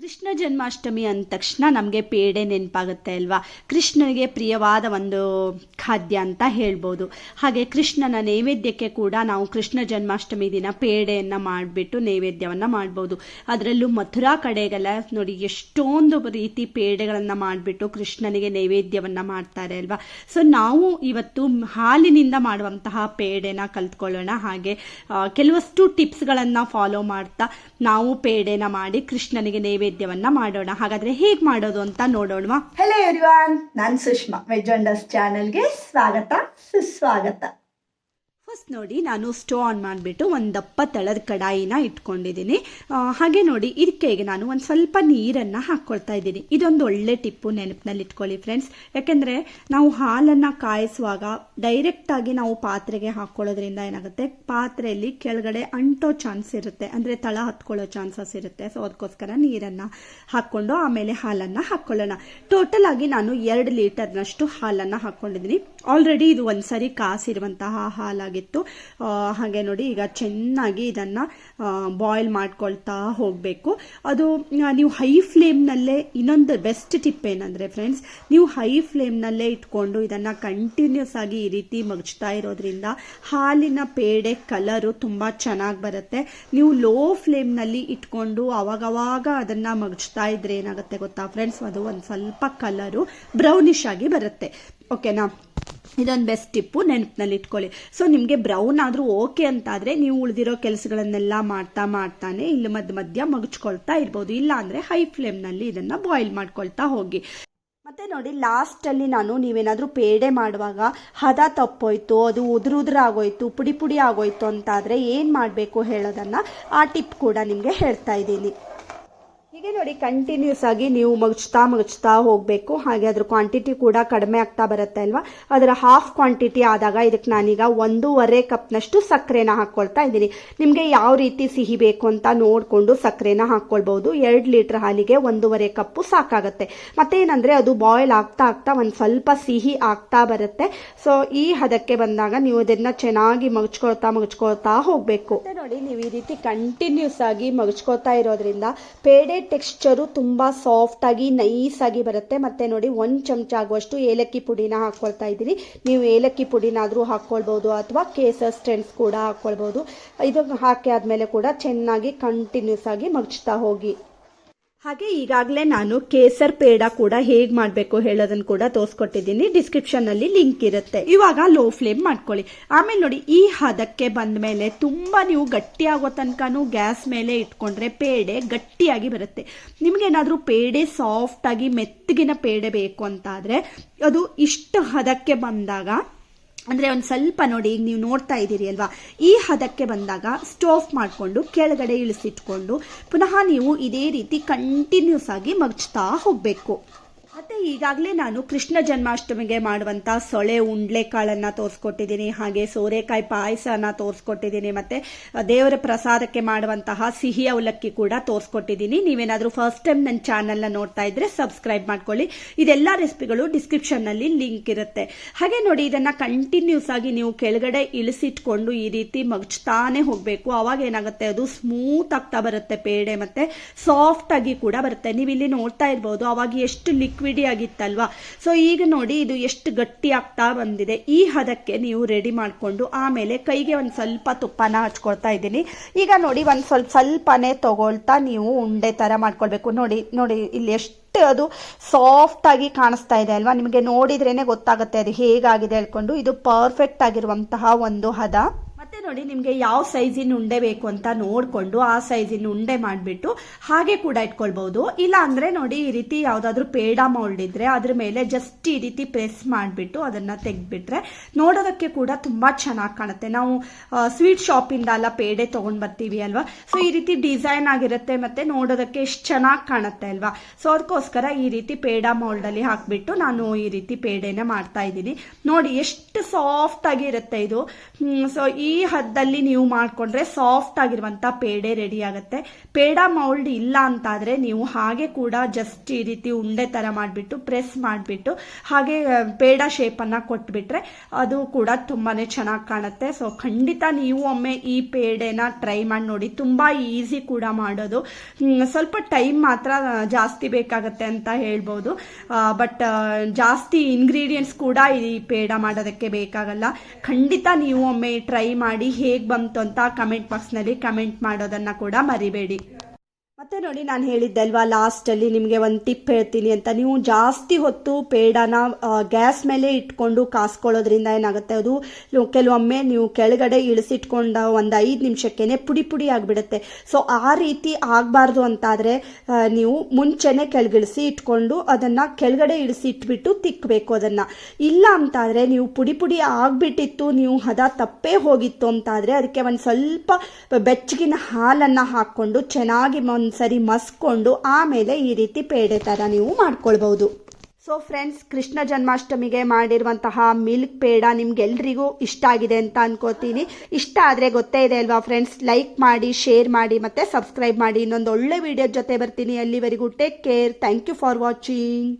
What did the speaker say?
ಕೃಷ್ಣ ಜನ್ಮಾಷ್ಟಮಿ ಅಂದ ತಕ್ಷಣ ನಮಗೆ ಪೇಡೆ ನೆನಪಾಗುತ್ತೆ ಅಲ್ವಾ? ಕೃಷ್ಣನಿಗೆ ಪ್ರಿಯವಾದ ಒಂದು ಖಾದ್ಯ ಅಂತ ಹೇಳ್ಬೋದು. ಹಾಗೆ ಕೃಷ್ಣನ ನೈವೇದ್ಯಕ್ಕೆ ಕೂಡ ನಾವು ಕೃಷ್ಣ ಜನ್ಮಾಷ್ಟಮಿ ದಿನ ಪೇಡೆಯನ್ನು ಮಾಡಿಬಿಟ್ಟು ನೈವೇದ್ಯವನ್ನು ಮಾಡ್ಬೋದು. ಅದರಲ್ಲೂ ಮಥುರಾ ಕಡೆಗೆಲ್ಲ ನೋಡಿ ಎಷ್ಟೊಂದು ರೀತಿ ಪೇಡೆಗಳನ್ನು ಮಾಡಿಬಿಟ್ಟು ಕೃಷ್ಣನಿಗೆ ನೈವೇದ್ಯವನ್ನು ಮಾಡ್ತಾರೆ ಅಲ್ವಾ? ಸೊ ನಾವು ಇವತ್ತು ಹಾಲಿನಿಂದ ಮಾಡುವಂತಹ ಪೇಡೆನ ಕಲ್ತ್ಕೊಳ್ಳೋಣ. ಹಾಗೆ ಕೆಲವಷ್ಟು ಟಿಪ್ಸ್ಗಳನ್ನು ಫಾಲೋ ಮಾಡ್ತಾ ನಾವು ಪೇಡೆನ ಮಾಡಿ ಕೃಷ್ಣನಿಗೆ ನೈವೇದ್ಯವನ್ನ ಮಾಡೋಣ. ಹಾಗಾದ್ರೆ ಹೇಗೆ ಮಾಡೋದು ಅಂತ ನೋಡೋಣವಾ. ಹಲೋ ಎವ್ರಿವಾನ್ ನಾನು ಸುಷ್ಮಾ. ವೆಜ್ ಅಂಡರ್ಸ್ ಚಾನಲ್ಗೆ ಸ್ವಾಗತ, ಸುಸ್ವಾಗತ. ಫಸ್ಟ್ ನೋಡಿ ನಾನು ಸ್ಟೋ ಆನ್ ಮಾಡಿಬಿಟ್ಟು ಒಂದು ದಪ್ಪ ತಳದ ಕಡಾಯಿನ ಇಟ್ಕೊಂಡಿದ್ದೀನಿ. ಹಾಗೆ ನೋಡಿ, ಇದಕ್ಕೆ ಈಗ ನಾನು ಒಂದು ಸ್ವಲ್ಪ ನೀರನ್ನು ಹಾಕ್ಕೊಳ್ತಾ ಇದ್ದೀನಿ. ಇದೊಂದು ಒಳ್ಳೆ ಟಿಪ್ಪು ನೆನಪಿನಲ್ಲಿ ಇಟ್ಕೊಳ್ಳಿ ಫ್ರೆಂಡ್ಸ್. ಯಾಕೆಂದರೆ ನಾವು ಹಾಲನ್ನು ಕಾಯಿಸುವಾಗ ಡೈರೆಕ್ಟಾಗಿ ನಾವು ಪಾತ್ರೆಗೆ ಹಾಕ್ಕೊಳ್ಳೋದ್ರಿಂದ ಏನಾಗುತ್ತೆ? ಪಾತ್ರೆಯಲ್ಲಿ ಕೆಳಗಡೆ ಅಂಟೋ ಚಾನ್ಸ್ ಇರುತ್ತೆ. ಅಂದರೆ ತಳ ಹತ್ಕೊಳ್ಳೋ ಚಾನ್ಸಸ್ ಇರುತ್ತೆ. ಸೊ ಅದಕ್ಕೋಸ್ಕರ ನೀರನ್ನು ಹಾಕ್ಕೊಂಡು ಆಮೇಲೆ ಹಾಲನ್ನು ಹಾಕ್ಕೊಳ್ಳೋಣ ಟೋಟಲ್ ಆಗಿ ನಾನು ಎರಡು ಲೀಟರ್ನಷ್ಟು ಹಾಲನ್ನು ಹಾಕ್ಕೊಂಡಿದ್ದೀನಿ ಆಲ್ರೆಡಿ ಇದು ಒಂದ್ಸರಿ ಕಾಸಿರುವಂತಹ ಹಾಲಾಗಿತ್ತು ಆ, ಹಾಗೆ ನೋಡಿ ಈಗ ಚೆನ್ನಾಗಿ ಇದನ್ನು ಬಾಯ್ಲ್ ಮಾಡ್ಕೊಳ್ತಾ ಹೋಗಬೇಕು. ಅದು ನೀವು ಹೈ ಫ್ಲೇಮ್ನಲ್ಲೇ ಇನ್ನೊಂದು ಬೆಸ್ಟ್ ಟಿಪ್ ಏನಂದರೆ ಫ್ರೆಂಡ್ಸ್ ನೀವು ಹೈ ಫ್ಲೇಮ್ನಲ್ಲೇ ಇಟ್ಕೊಂಡು ಇದನ್ನು ಕಂಟಿನ್ಯೂಸ್ ಆಗಿ ಈ ರೀತಿ ಮಗಚ್ತಾ ಇರೋದ್ರಿಂದ ಹಾಲಿನ ಪೇಡೆ ಕಲರು ತುಂಬ ಚೆನ್ನಾಗಿ ಬರುತ್ತೆ. ನೀವು ಲೋ ಫ್ಲೇಮ್ನಲ್ಲಿ ಇಟ್ಕೊಂಡು ಅವಾಗವಾಗ ಅದನ್ನು ಮಗಚ್ತಾ ಇದ್ರೆ ಏನಾಗುತ್ತೆ ಗೊತ್ತಾ ಫ್ರೆಂಡ್ಸ್ ಅದು ಒಂದು ಸ್ವಲ್ಪ ಕಲರು ಬ್ರೌನಿಶ್ ಆಗಿ ಬರುತ್ತೆ. ಓಕೆನಾ ಇದೊಂದು ಬೆಸ್ಟ್ ಟಿಪ್ಪು ನೆನಪಿನಲ್ಲಿ ಇಟ್ಕೊಳ್ಳಿ. ಸೊ ನಿಮಗೆ ಬ್ರೌನ್ ಆದರೂ ಓಕೆ ಅಂತಾದರೆ ನೀವು ಉಳಿದಿರೋ ಕೆಲಸಗಳನ್ನೆಲ್ಲ ಮಾಡ್ತಾ ಮಾಡ್ತಾನೆ ಇಲ್ಲಿ ಮಧ್ಯ ಮಧ್ಯ ಮಗಚ್ಕೊಳ್ತಾ ಇರ್ಬೋದು. ಇಲ್ಲ ಅಂದರೆ ಹೈ ಫ್ಲೇಮ್ನಲ್ಲಿ ಇದನ್ನು ಬಾಯ್ಲ್ ಮಾಡ್ಕೊಳ್ತಾ ಹೋಗಿ. ಮತ್ತೆ ನೋಡಿ ಲಾಸ್ಟಲ್ಲಿ ನಾನು ನೀವೇನಾದರೂ ಪೇಡೆ ಮಾಡುವಾಗ ಹದ ತಪ್ಪೋಯ್ತು, ಅದು ಉದುರು ಆಗೋಯ್ತು, ಪುಡಿ ಪುಡಿ ಆಗೋಯ್ತು ಅಂತಾದರೆ ಏನು ಮಾಡಬೇಕು ಹೇಳೋದನ್ನು ಆ ಟಿಪ್ ಕೂಡ ನಿಮಗೆ ಹೇಳ್ತಾ ಇದ್ದೀನಿ. ಹೀಗೆ ನೋಡಿ ಕಂಟಿನ್ಯೂಸ್ ಆಗಿ ನೀವು ಮಗಚ್ತಾ ಮಗಚ್ತಾ ಹೋಗಬೇಕು. ಹಾಗೆ ಅದ್ರ ಕ್ವಾಂಟಿಟಿ ಕೂಡ ಕಡಿಮೆ ಆಗ್ತಾ ಬರುತ್ತೆ ಅಲ್ವಾ? ಅದರ ಹಾಫ್ ಕ್ವಾಂಟಿಟಿ ಆದಾಗ ಇದಕ್ಕೆ ನಾನೀಗ ಒಂದೂವರೆ ಕಪ್ನಷ್ಟು ಸಕ್ಕರೆನ ಹಾಕ್ಕೊಳ್ತಾ ಇದ್ದೀನಿ. ನಿಮಗೆ ಯಾವ ರೀತಿ ಸಿಹಿ ಬೇಕು ಅಂತ ನೋಡಿಕೊಂಡು ಸಕ್ಕರೆನ ಹಾಕ್ಕೊಳ್ಬಹುದು ಎರಡು ಲೀಟ್ರ್ ಹಾಲಿಗೆ ಒಂದೂವರೆ ಕಪ್ಪು ಸಾಕಾಗುತ್ತೆ. ಮತ್ತೇನಂದರೆ, ಅದು ಬಾಯ್ಲ್ ಆಗ್ತಾ ಆಗ್ತಾ ಒಂದು ಸ್ವಲ್ಪ ಸಿಹಿ ಆಗ್ತಾ ಬರುತ್ತೆ. ಸೊ ಈ ಹದಕ್ಕೆ ಬಂದಾಗ ನೀವು ಇದನ್ನು ಚೆನ್ನಾಗಿ ಮಗಚ್ಕೊಳ್ತಾ ಮಗಚ್ಕೊಳ್ತಾ ಹೋಗಬೇಕು. ನೋಡಿ, ನೀವು ಈ ರೀತಿ ಕಂಟಿನ್ಯೂಸ್ ಆಗಿ ಮಗಚ್ಕೊಳ್ತಾ ಇರೋದ್ರಿಂದ ಪೇಡೆ ಟೆಕ್ಸ್ಚರು ತುಂಬ ಸಾಫ್ಟ್ ಆಗಿ ನೈಸ್ ಆಗಿ ಬರುತ್ತೆ. ಮತ್ತೆ ನೋಡಿ, ಒಂದು ಚಮಚ ಆಗುವಷ್ಟು ಏಲಕ್ಕಿ ಪುಡಿನ ಹಾಕ್ಕೊಳ್ತಾ ಇದ್ದೀನಿ. ನೀವು ಏಲಕ್ಕಿ ಪುಡಿನಾದರೂ ಹಾಕ್ಕೊಳ್ಬೋದು ಅಥವಾ ಕೇಸರ್ ಸ್ಟೆಂಟ್ಸ್ ಕೂಡ ಹಾಕ್ಕೊಳ್ಬೋದು ಇದು ಹಾಕಿ ಆದಮೇಲೆ ಕೂಡ ಚೆನ್ನಾಗಿ ಕಂಟಿನ್ಯೂಸ್ ಆಗಿ ಮಗ್ಚ್ತಾ ಹೋಗಿ. ಹಾಗೆ ಈಗಾಗಲೇ ನಾನು ಕೇಸರ್ ಪೇಡ ಕೂಡ ಹೇಗೆ ಮಾಡಬೇಕು ಹೇಳೋದನ್ನು ಕೂಡ ತೋರಿಸ್ಕೊಟ್ಟಿದ್ದೀನಿ. ಡಿಸ್ಕ್ರಿಪ್ಷನ್ನಲ್ಲಿ ಲಿಂಕ್ ಇರುತ್ತೆ. ಇವಾಗ ಲೋ ಫ್ಲೇಮ್ ಮಾಡ್ಕೊಳ್ಳಿ. ಆಮೇಲೆ ನೋಡಿ, ಈ ಹದಕ್ಕೆ ಬಂದ ಮೇಲೆ ತುಂಬ ನೀವು ಗಟ್ಟಿಯಾಗೋ ತನಕನೂ ಗ್ಯಾಸ್ ಮೇಲೆ ಇಟ್ಕೊಂಡ್ರೆ ಪೇಡೆ ಗಟ್ಟಿಯಾಗಿ ಬರುತ್ತೆ. ನಿಮಗೇನಾದರೂ ಪೇಡೆ ಸಾಫ್ಟಾಗಿ ಮೆತ್ತಗಿನ ಪೇಡೆ ಬೇಕು ಅಂತ ಆದ್ರೆ ಅದು ಇಷ್ಟು ಹದಕ್ಕೆ ಬಂದಾಗ ಅಂದರೆ ಒಂದು ಸ್ವಲ್ಪ ನೋಡಿ, ಈಗ ನೀವು ನೋಡ್ತಾ ಇದ್ದೀರಿ ಅಲ್ವಾ? ಈ ಹದಕ್ಕೆ ಬಂದಾಗ ಸ್ಟೋವ್ ಮಾಡಿಕೊಂಡು ಕೆಳಗಡೆ ಇಳಿಸಿಟ್ಕೊಂಡು, ಪುನಃ ನೀವು ಇದೇ ರೀತಿ ಕಂಟಿನ್ಯೂಸ್ ಆಗಿ ಮಗ್ಚ್ತಾ ಹೋಗಬೇಕು. ಮತ್ತೆ ಈಗಾಗಲೇ ನಾನು ಕೃಷ್ಣ ಜನ್ಮಾಷ್ಟಮಿಗೆ ಮಾಡುವಂಥ ಸೊಳೆ ಉಂಡ್ಲೆ ಕಾಳನ್ನು ತೋರಿಸ್ಕೊಟ್ಟಿದ್ದೀನಿ, ಹಾಗೆ ಸೋರೆಕಾಯಿ ಪಾಯಸನ ತೋರಿಸ್ಕೊಟ್ಟಿದ್ದೀನಿ, ಮತ್ತೆ ದೇವರ ಪ್ರಸಾದಕ್ಕೆ ಮಾಡುವಂತಹ ಸಿಹಿ ಅವಲಕ್ಕಿ ಕೂಡ ತೋರಿಸ್ಕೊಟ್ಟಿದ್ದೀನಿ. ನೀವೇನಾದರೂ ಫಸ್ಟ್ ಟೈಮ್ ನನ್ನ ಚಾನಲ್ನ ನೋಡ್ತಾ ಇದ್ರೆ ಸಬ್ಸ್ಕ್ರೈಬ್ ಮಾಡ್ಕೊಳ್ಳಿ. ಇದೆಲ್ಲ ರೆಸಿಪಿಗಳು ಡಿಸ್ಕ್ರಿಪ್ಷನ್ನಲ್ಲಿ ಲಿಂಕ್ ಇರುತ್ತೆ. ಹಾಗೆ ನೋಡಿ, ಇದನ್ನ ಕಂಟಿನ್ಯೂಸ್ ಆಗಿ ನೀವು ಕೆಳಗಡೆ ಇಳಿಸಿಟ್ಕೊಂಡು ಈ ರೀತಿ ಮಗ್ಚ್ತಾನೆ ಹೋಗಬೇಕು. ಅವಾಗ ಏನಾಗುತ್ತೆ, ಅದು ಸ್ಮೂತ್ ಆಗ್ತಾ ಬರುತ್ತೆ, ಪೇಡೆ ಮತ್ತೆ ಸಾಫ್ಟ್ ಆಗಿ ಕೂಡ ಬರುತ್ತೆ. ನೀವು ಇಲ್ಲಿ ನೋಡ್ತಾ ಇರ್ಬೋದು, ಅವಾಗ ಎಷ್ಟು ಲಿಕ್ವಿಡಿ ಆಗಿತ್ತಲ್ವಾ ಸೊ ಈಗ ನೋಡಿ ಇದು ಎಷ್ಟು ಗಟ್ಟಿ ಆಗ್ತಾ ಬಂದಿದೆ. ಈ ಹದಕ್ಕೆ ನೀವು ರೆಡಿ ಮಾಡಿಕೊಂಡು ಆಮೇಲೆ ಕೈಗೆ ಒಂದು ಸ್ವಲ್ಪ ತುಪ್ಪನ ಹಚ್ಕೊಳ್ತಾ ಇದ್ದೀನಿ. ಈಗ ನೋಡಿ ಒಂದು ಸ್ವಲ್ಪ ಸ್ವಲ್ಪನೇ ತಗೊಳ್ತಾ ನೀವು ಉಂಡೆ ಥರ ಮಾಡ್ಕೊಳ್ಬೇಕು. ನೋಡಿ ನೋಡಿ ಇಲ್ಲಿ ಎಷ್ಟು ಅದು ಸಾಫ್ಟ್ ಆಗಿ ಕಾಣಿಸ್ತಾ ಇದೆ ಅಲ್ವಾ? ನಿಮಗೆ ನೋಡಿದ್ರೇನೆ ಗೊತ್ತಾಗುತ್ತೆ ಅದು ಹೇಗಾಗಿದೆ ಹೇಳ್ಕೊಂಡು. ಇದು ಪರ್ಫೆಕ್ಟ್ ಆಗಿರುವಂತಹ ಒಂದು ಹದ. ಮತ್ತೆ ನೋಡಿ ನಿಮಗೆ ಯಾವ ಸೈಜಿನ ಉಂಡೆ ಬೇಕು ಅಂತ ನೋಡಿಕೊಂಡು ಆ ಸೈಜಿನ ಉಂಡೆ ಮಾಡಿಬಿಟ್ಟು ಹಾಗೆ ಕೂಡ ಇಟ್ಕೊಳ್ಬಹುದು. ಇಲ್ಲ ಅಂದ್ರೆ ನೋಡಿ ಈ ರೀತಿ ಯಾವ್ದಾದ್ರು ಪೇಡ ಮೌಲ್ಡ್ ಇದ್ರೆ ಅದ್ರ ಮೇಲೆ ಜಸ್ಟ್ ಈ ರೀತಿ ಪ್ರೆಸ್ ಮಾಡಿಬಿಟ್ಟು ಅದನ್ನ ತೆಗೆದ್ಬಿಟ್ರೆ ನೋಡೋದಕ್ಕೆ ಕೂಡ ತುಂಬಾ ಚೆನ್ನಾಗಿ ಕಾಣುತ್ತೆ. ನಾವು ಸ್ವೀಟ್ ಶಾಪಿಂದ ಎಲ್ಲ ಪೇಡೆ ತಗೊಂಡ್ ಬರ್ತೀವಿ ಅಲ್ವಾ? ಸೊ ಈ ರೀತಿ ಡಿಸೈನ್ ಆಗಿರುತ್ತೆ ಮತ್ತೆ ನೋಡೋದಕ್ಕೆ ಎಷ್ಟು ಚೆನ್ನಾಗಿ ಕಾಣುತ್ತೆ ಅಲ್ವಾ? ಸೊ ಅದಕ್ಕೋಸ್ಕರ ಈ ರೀತಿ ಪೇಡ ಮೌಲ್ಡ್ ಅಲ್ಲಿ ಹಾಕ್ಬಿಟ್ಟು ನಾನು ಈ ರೀತಿ ಪೇಡೆನ ಮಾಡ್ತಾ ಇದ್ದೀನಿ. ನೋಡಿ, ಎಷ್ಟು ಸಾಫ್ಟ್ ಆಗಿರುತ್ತೆ ಇದು. ಸೊ ಈ ಹದ್ದಲ್ಲಿ ನೀವು ಮಾಡಿಕೊಂಡ್ರೆ ಸಾಫ್ಟ್ ಆಗಿರುವಂಥ ಪೇಡೆ ರೆಡಿ ಆಗುತ್ತೆ. ಪೇಡ ಮೌಲ್ಡ್ ಇಲ್ಲ ಅಂತಾದರೆ ನೀವು ಹಾಗೆ ಕೂಡ ಜಸ್ಟ್ ಈ ರೀತಿ ಉಂಡೆ ಥರ ಮಾಡಿಬಿಟ್ಟು ಪ್ರೆಸ್ ಮಾಡಿಬಿಟ್ಟು, ಹಾಗೆ ಪೇಡ ಶೇಪನ್ನು ಕೊಟ್ಬಿಟ್ರೆ ಅದು ಕೂಡ ತುಂಬಾ ಚೆನ್ನಾಗಿ ಕಾಣುತ್ತೆ. ಸೊ ಖಂಡಿತ ನೀವು ಒಮ್ಮೆ ಈ ಪೇಡೆನ ಟ್ರೈ ಮಾಡಿ ನೋಡಿ. ತುಂಬ ಈಸಿ ಕೂಡ ಮಾಡೋದು. ಸ್ವಲ್ಪ ಟೈಮ್ ಮಾತ್ರ ಜಾಸ್ತಿ ಬೇಕಾಗತ್ತೆ ಅಂತ ಹೇಳ್ಬೋದು. ಬಟ್ ಜಾಸ್ತಿ ಇಂಗ್ರೀಡಿಯೆಂಟ್ಸ್ ಕೂಡ ಈ ಪೇಡ ಮಾಡೋದಕ್ಕೆ ಬೇಕಾಗಲ್ಲ. ಖಂಡಿತ ನೀವು ಒಮ್ಮೆ ಟ್ರೈ ಮಾಡಿ ಹೇಗೆ ಬಂತು ಅಂತ ಕಮೆಂಟ್ ಬಾಕ್ಸ್ನಲ್ಲಿ ಕಮೆಂಟ್ ಮಾಡೋದನ್ನು ಕೂಡ ಮರಿಬೇಡಿ. ಮತ್ತೆ ನೋಡಿ ನಾನು ಹೇಳಿದ್ದೆ ಅಲ್ವಾ ಲಾಸ್ಟಲ್ಲಿ ನಿಮಗೆ ಒಂದು ಟಿಪ್ ಹೇಳ್ತೀನಿ ಅಂತ. ನೀವು ಜಾಸ್ತಿ ಹೊತ್ತು ಪೇಡಾನ ಗ್ಯಾಸ್ ಮೇಲೆ ಇಟ್ಕೊಂಡು ಕಾಸ್ಕೊಳ್ಳೋದ್ರಿಂದ ಏನಾಗುತ್ತೆ ಅದು? ಕೆಲವೊಮ್ಮೆ ನೀವು ಕೆಳಗಡೆ ಇಳಿಸಿಟ್ಕೊಂಡ ಒಂದು ಐದು ನಿಮಿಷಕ್ಕೇನೆ ಪುಡಿ ಪುಡಿ ಆಗಿಬಿಡುತ್ತೆ. ಸೊ ಆ ರೀತಿ ಆಗಬಾರ್ದು ಅಂತಾದರೆ ನೀವು ಮುಂಚೆನೆ ಕೆಳಗಿಳಿಸಿ ಇಟ್ಕೊಂಡು ಅದನ್ನು ಕೆಳಗಡೆ ಇಳಿಸಿ ಇಟ್ಬಿಟ್ಟು ತಿಕ್ಕಬೇಕು ಅದನ್ನು. ಇಲ್ಲ ಅಂತಾದರೆ ನೀವು ಪುಡಿ ಪುಡಿ ಆಗಿಬಿಟ್ಟಿತ್ತು, ನೀವು ಹದ ತಪ್ಪೇ ಹೋಗಿತ್ತು ಅಂತಾದರೆ, ಅದಕ್ಕೆ ಒಂದು ಸ್ವಲ್ಪ ಬೆಚ್ಚಗಿನ ಹಾಲನ್ನು ಹಾಕ್ಕೊಂಡು ಚೆನ್ನಾಗಿ ಒಂದ್ಸರಿ ಮಸ್ಕೊಂಡು ಆಮೇಲೆ ಈ ರೀತಿ ಪೇಡೆ ಥರ ನೀವು ಮಾಡ್ಕೊಳ್ಬಹುದು. ಸೊ ಫ್ರೆಂಡ್ಸ್ ಕೃಷ್ಣ ಜನ್ಮಾಷ್ಟಮಿಗೆ ಮಾಡಿರುವಂತಹ ಮಿಲ್ಕ್ ಪೇಡ ನಿಮ್ಗೆಲ್ರಿಗೂ ಇಷ್ಟ ಆಗಿದೆ ಅಂತ ಅನ್ಕೋತೀನಿ. ಇಷ್ಟ ಆದರೆ ಗೊತ್ತೇ ಇದೆ ಅಲ್ವಾ ಫ್ರೆಂಡ್ಸ್ ಲೈಕ್ ಮಾಡಿ ಶೇರ್ ಮಾಡಿ ಮತ್ತೆ ಸಬ್ಸ್ಕ್ರೈಬ್ ಮಾಡಿ. ಇನ್ನೊಂದು ಒಳ್ಳೆ ವಿಡಿಯೋ ಜೊತೆ ಬರ್ತೀನಿ. ಅಲ್ಲಿವರೆಗೂ take care thank you for watching